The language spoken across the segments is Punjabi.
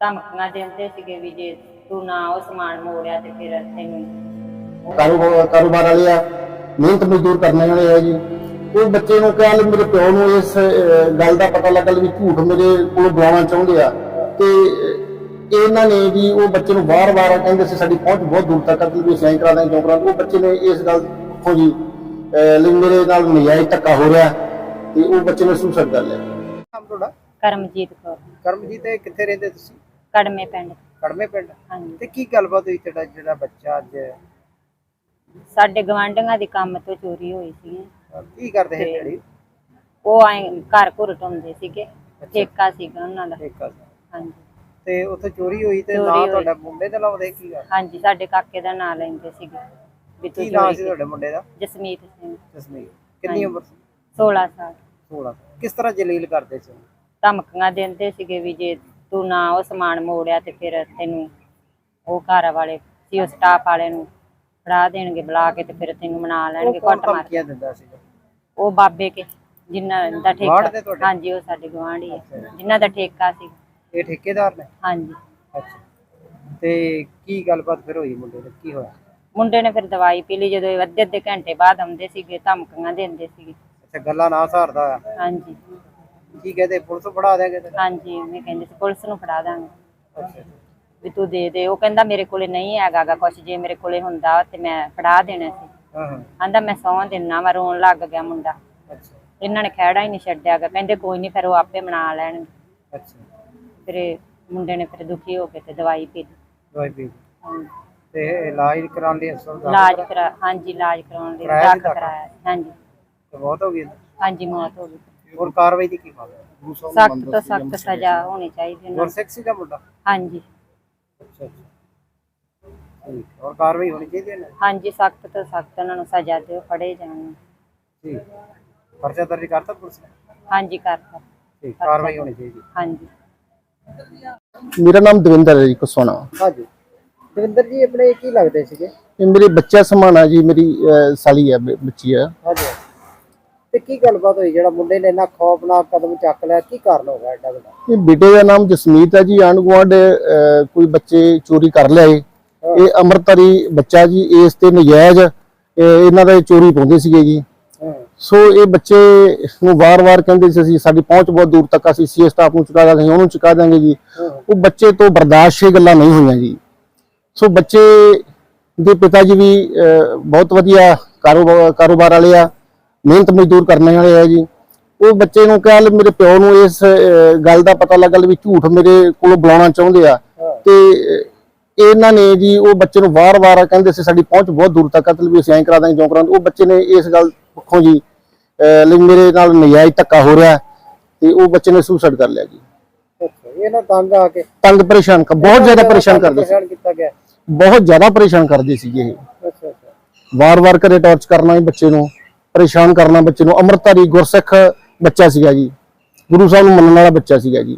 ਧਮਕੀਆਂ ਦਿੰਦੇ ਸੀਗੇ ਵੀ ਜੇ ਤੂੰ ਨਾ ਉਹ ਸਮਾਨ ਮੋੜਿਆ ਤੇ ਫਿਰ ਤੈਨੂੰ ਕਾਰੋਬਾਰ ਕਾਰੋਬਾਰ ਵਾਲੇ ਆ ਮਿਹਨਤ ਮਜ਼ਦੂਰ ਕਰਨ ਵਾਲੇ ਆ ਜੀ। ਉਹ ਬੱਚੇ ਨੂੰ ਕਿਹਾ ਲੈ ਮੇਰੇ ਪਿਓ ਨੂੰ ਇਸ ਅਹ, ਗੱਲ ਦਾ ਪਤਾ ਲੱਗਾ ਵੀ ਝੂਠ ਮੇਰੇ ਕੋਲ ਬੁਲਾਉਣਾ ਚਾਹੁੰਦੇ ਆ। ਤੇ ਇਹਨਾਂ ਨੇ ਜੀ ਉਹ ਬੱਚੇ ਨੂੰ ਵਾਰ-ਵਾਰ ਕਹਿੰਦੇ ਸੀ ਸਾਡੀ ਪਹੁੰਚ ਬਹੁਤ ਦੂਰ ਤੱਕ ਆ ਵੀ ਐਂ ਕਰਾ ਦਾਂਗੇ ਕਿਉਂ ਕਰਾ। ਉਹ ਬੱਚੇ ਨੇ ਇਸ ਗੱਲ ਤੋਂ ਜੀ ਅਹ, ਲਈ ਮੇਰੇ ਨਾਲ ਨਜਾਇਜ਼ ਧੱਕਾ ਹੋ ਰਿਹਾ ਤੇ ਉਹ ਬੱਚੇ ਨੇ ਸੁਸਾਈਡ ਕਰ ਲਿਆ। ਨਾਮ ਤੁਹਾਡਾ? ਕਰਮਜੀਤ ਕੌਰ। ਕਰਮਜੀਤ ਇਹ ਕਿੱਥੇ ਰਹਿੰਦੇ ਤੁਸੀਂ? ਕੜਮੇ ਪਿੰਡ। ਕੜਮੇ ਪਿੰਡ? ਹਾਂਜੀ। ਤੇ ਕੀ ਗੱਲਬਾਤ ਹੋਈ ਤੁਹਾਡਾ ਜਿਹੜਾ ਬੱਚਾ ਅੱਜ? ਸਾਡੇ ਗਵਾਂਢੀਆਂ ਦੀ ਕੰਮ ਤੋਂ ਚੋਰੀ ਹੋਈ ਸੀ। ਕੀ ਕਰਦੇ ਹੈ ਡੈਡੀ? ਉਹ ਐ ਘਰ ਘੁਰ ਢਾਉਂਦੇ ਸੀਗੇ। ਠੇਕਾ ਸੀਗਾ ਉਹਨਾਂ ਦਾ। ਆ। ਹਾਂਜੀ। ਤੇ ਉੱਥੇ ਚੋਰੀ ਹੋਈ ਤੇ ਨਾਂ। ਤੁਹਾਡਾ ਮੁੰਡੇ ਦਾ ਲਾਉਂਦੇ ਕੀ ਗੱਲ ਹਾਂਜੀ ਸਾਡੇ ਕਾਕੇ ਦਾ ਨਾਂ ਲੈਂਦੇ ਸੀਗੇ। ਵੀ ਤੂੰ ਕੀ ਨਾਂ ਸੀ ਤੁਹਾਡੇ ਮੁੰਡੇ ਦਾ। ਜਸਮੀਤ ਸਿੰਘ। ਜਸਮੀਤ। ਕਿੰਨੀ ਉਮਰ ਸੀ? 16 ਸਾਲ। 16 ਕਿਸ ਤਰ੍ਹਾਂ ਜਲੀਲ ਕਰਦੇ ਸੀ? ਧਮਕੀਆਂ ਦਿੰਦੇ ਸੀਗੇ ਵੀ ਜੇ ਤੂੰ ਨਾ ਉਹ ਸਮਾਨ ਮੋੜਿਆ ਤੇ ਫਿਰ ਤੈਨੂੰ ਉਹ ਘਰ ਵਾਲੇ ਸੀ ਉਹ ਸਟਾਫ ਵਾਲੇ ਨੂੰ ਫੜਾ ਦੇਣਗੇ ਬੁਲਾ ਕੇ ਤੇ ਫਿਰ ਤੈਨੂੰ ਮਨਾ ਲੈਣਗੇ ਕੁੱਟ ਮਾਰ ਧਮਕੀਆਂ ਦਿੰਦਾ ਸੀ ਉਹ ਬਾਬੇ ਕੇ ਜਿਨ੍ਹਾਂ ਦਾ ਠੇਕਾ? ਹਾਂਜੀ ਉਹ ਸਾਡੇ ਗਵਾਂਢੀ ਹੈ ਜਿਨ੍ਹਾਂ ਦਾ ਠੇਕਾ ਸੀ। ਇਹ ਠੇਕੇਦਾਰ ਨੇ? ਹਾਂਜੀ। ਅੱਛਾ। ਤੇ ਕੀ ਗੱਲਬਾਤ ਫਿਰ ਹੋਈ ਮੁੰਡੇ ਨਾਲ? ਕੀ ਹੋਇਆ? ਮੁੰਡੇ ਨੇ ਫਿਰ ਦਵਾਈ ਪੀ ਲਈ ਜਦੋਂ ਅੱਧੇ ਅੱਧੇ ਘੰਟੇ ਬਾਅਦ ਆਉਂਦੇ ਸੀਗੇ ਧਮਕੀਆਂ ਦਿੰਦੇ ਸੀਗੇ। ਅੱਛਾ ਗੱਲਾਂ ਨਾ ਸਹਾਰਦਾ ਹਾਂਜੀ। ਕੀ ਕਹਦੇ ਪੁਲਿਸ ਫੜਾ ਦੇਗੇ ਤੇ ਹਾਂਜੀ ਉਹਨੇ ਕਹਿੰਦੇ ਸੀ ਪੁਲਿਸ ਨੂੰ ਫੜਾ ਦਾਂਗੇ ਅੱਛਾ ਵੀ ਤੂੰ ਦੇ ਦੇ। ਉਹ ਕਹਿੰਦਾ ਮੇਰੇ ਕੋਲੇ ਨਹੀਂ ਹੈਗਾ ਗਾ ਕੁਛ ਜੇ ਮੇਰੇ ਕੋਲੇ ਹੁੰਦਾ ਤੇ ਮੈਂ ਫੜਾ ਦੇਣਾ ਸੀ। ਹਾਂ ਹਾਂ। ਆਂਦਾ ਮੈਂ ਸੌਂ ਦਿਨਾ ਵਾ ਰੋਣ ਲੱਗ ਗਿਆ ਮੁੰਡਾ। ਅੱਛਾ। ਇਹਨਾਂ ਨੇ ਖਹਿੜਾ ਹੀ ਨਹੀਂ ਛੱਡਿਆ ਗਾ। ਕਹਿੰਦੇ ਕੋਈ ਨਹੀਂ ਫਿਰ ਉਹ ਆਪੇ ਮਨਾ ਲੈਣਗੇ। ਅੱਛਾ। ਫਿਰ ਇਹ ਮੁੰਡੇ ਨੇ ਫਿਰ ਦੁਖੀ ਹੋ ਕੇ ਤੇ ਦਵਾਈ ਪੀ ਲਈ। ਦਵਾਈ ਪੀ ਹਾਂਜੀ। ਤੇ ਇਲਾਜ ਕਰਾਉਣ ਲਈ ਹਸਪਤਾਲ ਇਲਾਜ ਕਰਾ ਹਾਂਜੀ ਇਲਾਜ ਕਰਾਉਣ ਲਈ ਕਰਾਇਆ ਸੀ ਦਾਖਲ ਦਾਖਲ? ਕਰਾਇਆ। ਹਾਂਜੀ। ਤੇ ਬਹੁਤ ਹੋ ਗਈ? ਹਾਂਜੀ ਮੌਤ ਹੋ ਗਈ। ਹੋਰ ਕਾਰਵਾਈ ਦੀ ਕੀ ਮੰਗ ਹੈ? ਸਖਤ ਤੋਂ ਸਖਤ ਸਜ਼ਾ ਹੋਣੀ ਚਾਹੀਦੀ ਉਹਨਾਂ ਨੂੰ ਗੁਰਸਿੱਖ ਸੀ ਦਾ ਮੁੰਡਾ? ਹਾਂਜੀ। ਅੱਛਾ ਅੱਛਾ। ਠੀਕ ਹੋਰ ਕਾਰਵਾਈ ਹੋਣੀ ਚਾਹੀਦੀ ਹੈ ਨਾ ਹਾਂਜੀ ਸਖਤ ਤੋਂ ਸਖਤ ਉਹਨਾਂ ਨੂੰ ਸਜ਼ਾ ਦਿਓ ਫੜੇ ਜਾਣ। ਠੀਕ ਪਰਚਾ ਦਰਜ ਕਰਤਾ ਪੁਲਿਸ ਨੇ? ਹਾਂਜੀ ਕਰਤਾ। ਠੀਕ ਕਾਰਵਾਈ ਹੋਣੀ ਚਾਹੀਦੀ ਹਾਂਜੀ। ਮੇਰਾ ਨਾਮ ਦਵਿੰਦਰ ਹੈ ਜੀ ਕਸੋਣਾ। ਹਾਂਜੀ। ਦਵਿੰਦਰ ਜੀ ਆਪਣੇ ਕੀ ਲੱਗਦੇ ਸੀਗੇ? ਇਹ ਮੇਰੇ ਬੱਚਾ ਸਮਾਣਾ ਜੀ ਮੇਰੀ ਅਹ, ਸਾਲੀ ਹੈ ਬ- ਬੱਚੀ ਹੈ ਹਾਂਜੀ। ਤੇ ਕੀ ਗੱਲਬਾਤ ਹੋਈ? ਜਿਹੜਾ ਮੁੰਡੇ ਨੇ ਇੰਨਾ ਖੌਫਨਾਕ ਕਦਮ ਚੱਕ ਲਿਆ ਕੀ ਕਾਰਨ ਹੋ ਗਿਆ ਐਡਾ ਵੱਡਾ? ਇਹ ਬੇਟੇ ਦਾ ਨਾਮ ਜਸਮੀਤ ਹੈ ਜੀ ਆਂਢ ਗੁਆਂਢ ਅਹ, ਕੋਈ ਬੱਚੇ ਚੋਰੀ ਕਰ ਲਿਆਏ ਇਹ ਅੰਮ੍ਰਿਤਧਾਰੀ ਬੱਚਾ ਜੀ ਇਸ ਤੇ ਨਜਾਇਜ਼ ਇਹ ਇਹਨਾਂ ਦਾ ਇਹ ਚੋਰੀ ਪਾਉਂਦੇ ਸੀਗੇ ਜੀ। ਹਾਂ। ਸੋ ਇਹ ਬੱਚੇ ਨੂੰ ਵਾਰ-ਵਾਰ ਕਹਿੰਦੇ ਸੀ ਅਸੀਂ ਸਾਡੀ ਪਹੁੰਚ ਬਹੁਤ ਦੂਰ ਤੱਕ ਆ, ਅਸੀਂ ਸੀ ਸਟਾਫ ਨੂੰ ਚੁਕਾ ਦਾਂਗੇ ਉਹਨੂੰ ਚੁਕਾ ਦਾਂਗੇ ਜੀ। ਹਾਂ। ਉਹ ਬੱਚੇ ਤੋਂ ਬਰਦਾਸ਼ਤ ਇਹ ਗੱਲਾਂ ਨਹੀਂ ਹੋਈਆਂ ਜੀ। ਸੋ ਬੱਚੇ ਦੇ ਪਿਤਾ ਜੀ ਵੀ ਅਹ, ਬਹੁਤ ਵਧੀਆ ਕਾਰੋਬਾਰ ਕਾਰੋਬਾਰ ਵਾਲੇ ਆ। ਮਿਹਨਤ ਮਜ਼ਦੂਰ ਕਰਨ ਵਾਲੇ ਆ ਜੀ। ਉਹ ਬੱਚੇ ਨੂੰ ਕਿਹਾ ਲੈ ਮੇਰੇ ਪਿਓ ਨੂੰ ਇਸ ਗੱਲ ਦਾ ਪਤਾ ਲੱਗਾ ਵੀ ਝੂਠ ਮੇਰੇ ਕੋਲ ਬੁਲਾਉਣਾ ਚਾਹੁੰਦੇ ਆ। ਤੇ ਇਹਨਾਂ ਨੇ ਜੀ ਉਹ ਬੱਚੇ ਨੂੰ ਵਾਰ-ਵਾਰ ਕਹਿੰਦੇ ਸੀ ਸਾਡੀ ਪਹੁੰਚ ਬਹੁਤ ਦੂਰ ਤੱਕ ਤੇ ਵੀ ਅਸੀਂ ਐਂ ਕਰਾ ਦਾਂਗੇ ਕਿਉਂ ਕਰਾ। ਉਹ ਬੱਚੇ ਨੇ ਇਸ ਗੱਲ ਪੱਖੋਂ ਜੀ ਲਈ ਮੇਰੇ ਨਾਲ ਨਜਾਇਜ਼ ਧੱਕਾ ਹੋ ਰਿਹਾ। ਤੇ ਉਹ ਬੱਚੇ ਨੇ ਸੁਸਾਈਡ ਕਰ ਲਿਆ ਜੀ। ਅੱਛਾ ਇਹ ਨਾ ਤੰਗ ਆ ਕੇ। ਤੰਗ ਪਰੇਸ਼ਾਨ ਕਰ ਬਹੁਤ ਜ਼ਿਆਦਾ ਪਰੇਸ਼ਾਨ ਕਰਦੇ ਸੀ। ਪਰੇਸ਼ਾਨ ਕੀਤਾ ਗਿਆ। ਬਹੁਤ ਜ਼ਿਆਦਾ ਪਰੇਸ਼ਾਨ ਕਰਦੇ ਸੀਗੇ ਇਹ। ਵਾਰ-ਵਾਰ ਘਰੇ ਟਾਰਚ ਕਰਨਾ ਹੀ ਬੱਚੇ ਨੂੰ। ਪਰੇਸ਼ਾਨ ਕਰਨਾ ਬੱਚੇ ਨੂੰ। ਅੰਮ੍ਰਿਤਧਾਰੀ ਗੁਰਸਿੱਖ ਬੱਚਾ ਸੀਗਾ ਜੀ। ਗੁਰੂ ਸਾਹਿਬ ਨੂੰ ਮੰਨਣ ਵਾਲਾ ਬੱਚਾ ਸੀਗਾ ਜੀ।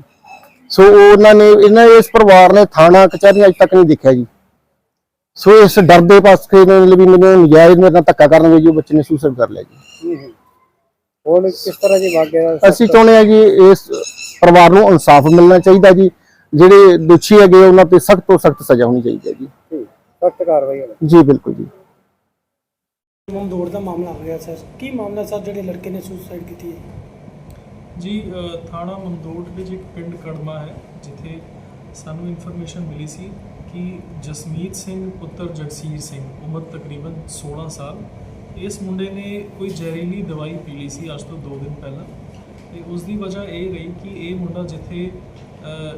ਸੋ ਉਹਨਾਂ ਨੇ ਇਹਨਾਂ ਇਸ ਪਰਿਵਾਰ ਨੇ ਥਾਣਾ ਕਚਹਿਰੀਆਂ ਅਜੇ ਤੱਕ ਨਹੀਂ ਦੇਖਿਆ ਜੀ। ਸੋ ਇਸ ਡਰ ਦੇ ਪਾਸੇ ਨੇ ਵੀ ਮੈਨੂੰ ਨਜਾਇਜ਼ ਮੇਰੇ ਨਾਲ ਧੱਕਾ ਕਰਨ ਜੋ ਬੱਚੇ ਨੇ ਸੁਸਾਈਡ ਕਰ ਲਿਆ ਜੀ। ਹੁਣ ਕਿਸ ਤਰ੍ਹਾਂ ਦੀ ਮੰਗ ਹੈ ਅਸੀਂ ਚਾਹੁੰਦੇ ਹਾਂ ਜੀ ਇਸ ਪਰਿਵਾਰ ਨੂੰ ਇਨਸਾਫ ਮਿਲਣਾ ਚਾਹੀਦਾ ਜੀ। ਜਿਹੜੇ ਦੋਸ਼ੀ ਹੈਗੇ ਉਹਨਾਂ ਤੇ ਸਖਤ ਤੋਂ ਸਖਤ ਸਜ਼ਾ ਹੋਣੀ ਚਾਹੀਦੀ ਹੈ ਜੀ। ਸਖਤ ਕਾਰਵਾਈ ਹੋਣੀ ਜੀ ਬਿਲਕੁਲ ਜੀ। ਮਮਦੋੜ ਦਾ ਮਾਮਲਾ ਆ ਗਿਆ ਸਰ। ਕੀ ਮਾਮਲਾ ਸਰ ਜਿਹੜੇ ਲੜਕੇ ਨੇ ਸੁਸਾਈਡ ਕੀਤੀ ਹੈ? ਜੀ ਅ, ਥਾਣਾ ਮਮਦੋਟ ਵਿੱਚ ਇੱਕ ਪਿੰਡ ਕੜਮਾ ਹੈ ਜਿੱਥੇ ਸਾਨੂੰ ਇਨਫੋਰਮੇਸ਼ਨ ਮਿਲੀ ਸੀ ਕਿ ਜਸਮੀਤ ਸਿੰਘ ਪੁੱਤਰ ਜਗਸੀਰ ਸਿੰਘ ਉਮਰ ਤਕਰੀਬਨ 16 ਸਾਲ ਇਸ ਮੁੰਡੇ ਨੇ ਕੋਈ ਜ਼ਹਿਰੀਲੀ ਦਵਾਈ ਪੀ ਲਈ ਸੀ ਅੱਜ ਤੋਂ 2 ਦਿਨ ਪਹਿਲਾਂ। ਤੇ ਉਸ ਦੀ ਵਜ੍ਹਾ ਇਹ ਰਹੀ ਕਿ ਇਹ ਮੁੰਡਾ ਜਿੱਥੇ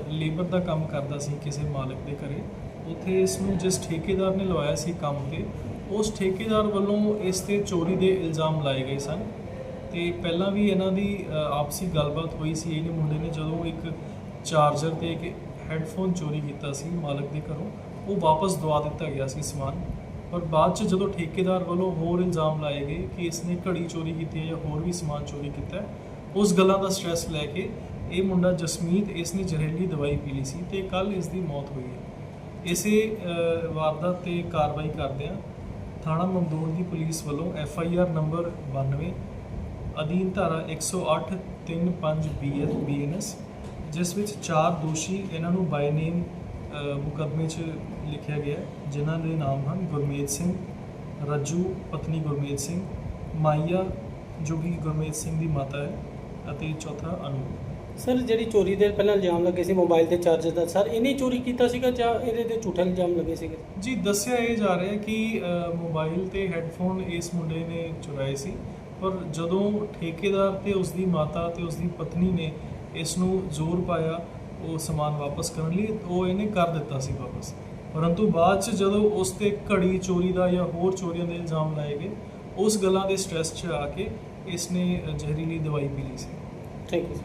ਲੇਬਰ ਦਾ ਕੰਮ ਕਰਦਾ ਸੀ ਕਿਸੇ ਮਾਲਕ ਦੇ ਘਰੇ ਉੱਥੇ ਇਸ ਨੂੰ ਜਿਸ ਠੇਕੇਦਾਰ ਨੇ ਲਵਾਇਆ ਸੀ ਕੰਮ ਤੇ ਉਸ ਠੇਕੇਦਾਰ ਵੱਲੋਂ ਇਸ ਤੇ ਚੋਰੀ ਦੇ ਇਲਜ਼ਾਮ ਲਾਏ ਗਏ ਸਨ ਤੇ ਪਹਿਲਾਂ ਵੀ ਇਹਨਾਂ ਦੀ ਆਪਸੀ ਗੱਲਬਾਤ ਹੋਈ ਸੀ। ਇਹਨੇ ਮੁੰਡੇ ਨੇ ਜਦੋਂ ਇੱਕ ਚਾਰਜਰ ਤੇ ਇੱਕ ਹੈੱਡਫੋਨ ਚੋਰੀ ਕੀਤਾ ਸੀ ਮਾਲਕ ਦੇ ਘਰੋਂ, ਉਹ ਵਾਪਸ ਦਵਾ ਦਿੱਤਾ ਗਿਆ ਸੀ ਸਮਾਨ। ਪਰ ਬਾਅਦ ਚ ਜਦੋਂ ਠੇਕੇਦਾਰ ਵੱਲੋਂ ਹੋਰ ਇਲਜ਼ਾਮ ਲਾਏ ਗਏ ਕਿ ਇਸਨੇ ਘੜੀ ਚੋਰੀ ਕੀਤੀ ਹੈ ਜਾਂ ਹੋਰ ਵੀ ਸਮਾਨ ਚੋਰੀ ਕੀਤਾ ਹੈ, ਉਸ ਗੱਲਾਂ ਦਾ ਸਟ੍ਰੈਸ ਲੈ ਕੇ ਇਹ ਮੁੰਡਾ ਜਸਮੀਤ, ਇਸ ਨੇ ਜ਼ਹਿਰੀਲੀ ਦਵਾਈ ਪੀ ਲਈ ਸੀ ਤੇ ਕੱਲ ਇਸ ਦੀ ਮੌਤ ਹੋਈ ਹੈ। ਇਸੇ ਵਾਰਦਾਤ ਤੇ ਕਾਰਵਾਈ ਕਰਦਿਆਂ ਥਾਣਾ ਮਮਦੂਰ ਦੀ ਪੁਲਿਸ ਵੱਲੋਂ ਐਫ ਆਈ ਆਰ ਨੰਬਰ 92 ਅਧੀਨ ਧਾਰਾ 108 35 ਬੀਐਸ ਬੀਐਨਐਸ ਜਿਸ ਵਿੱਚ ਚਾਰ ਦੋਸ਼ੀ ਇਹਨਾਂ ਨੂੰ ਬਾਈ ਨੇਮ ਮੁਕੱਦਮੇ 'ਚ ਲਿਖਿਆ ਗਿਆ ਜਿਨ੍ਹਾਂ ਦੇ ਨਾਮ ਹਨ ਗੁਰਮੇਜ ਸਿੰਘ, ਰੱਜੂ, ਪਤਨੀ ਗੁਰਮੇਜ ਸਿੰਘ, ਮਾਈਆ, ਜੋ ਕਿ ਗੁਰਮੇਜ ਸਿੰਘ ਦੀ ਮਾਤਾ ਹੈ, ਅਤੇ ਚੌਥਾ ਅਨੂ। ਸਰ ਜਿਹੜੀ ਚੋਰੀ ਦੇ ਪਹਿਲਾਂ ਇਲਜ਼ਾਮ ਲੱਗੇ ਸੀ ਮੋਬਾਈਲ ਤੇ ਚਾਰਜਰ ਦਾ ਸਰ ਇਹਨੇ ਹੀ ਚੋਰੀ ਕੀਤਾ ਸੀਗਾ ਜਾਂ ਇਹਦੇ ਤੇ ਝੂਠੇ ਇਲਜ਼ਾਮ ਲੱਗੇ ਸੀਗੇ? ਜੀ ਦੱਸਿਆ ਇਹ ਜਾ ਰਿਹਾ ਕਿ ਅ, ਮੋਬਾਈਲ ਤੇ ਹੈੱਡਫੋਨ ਇਸ ਮੁੰਡੇ ਨੇ ਚੁਰਾਏ ਸੀ ਪਰ ਜਦੋਂ ਠੇਕੇਦਾਰ ਤੇ ਉਸ ਦੀ ਮਾਤਾ ਤੇ ਉਸ ਦੀ ਪਤਨੀ ਨੇ ਇਸ ਨੂੰ ਜ਼ੋਰ ਪਾਇਆ ਉਹ ਸਮਾਨ ਵਾਪਸ ਕਰਨ ਲਈ ਉਹ ਇਹਨੇ ਕਰ ਦਿੱਤਾ ਸੀ ਵਾਪਸ। ਪਰੰਤੂ ਬਾਅਦ ਚ ਜਦੋਂ ਉਸ ਤੇ ਘੜੀ ਚੋਰੀ ਦਾ ਜਾਂ ਹੋਰ ਚੋਰੀਆਂ ਦੇ ਇਲਜ਼ਾਮ ਲਾਏ ਗਏ ਉਸ ਗੱਲਾਂ ਦੇ ਸਟ੍ਰੈਸ 'ਚ ਆ ਕੇ ਇਸ ਨੇ ਅ, ਜ਼ਹਿਰੀਲੀ ਦਵਾਈ ਪੀ ਲਈ ਸੀ। Thank you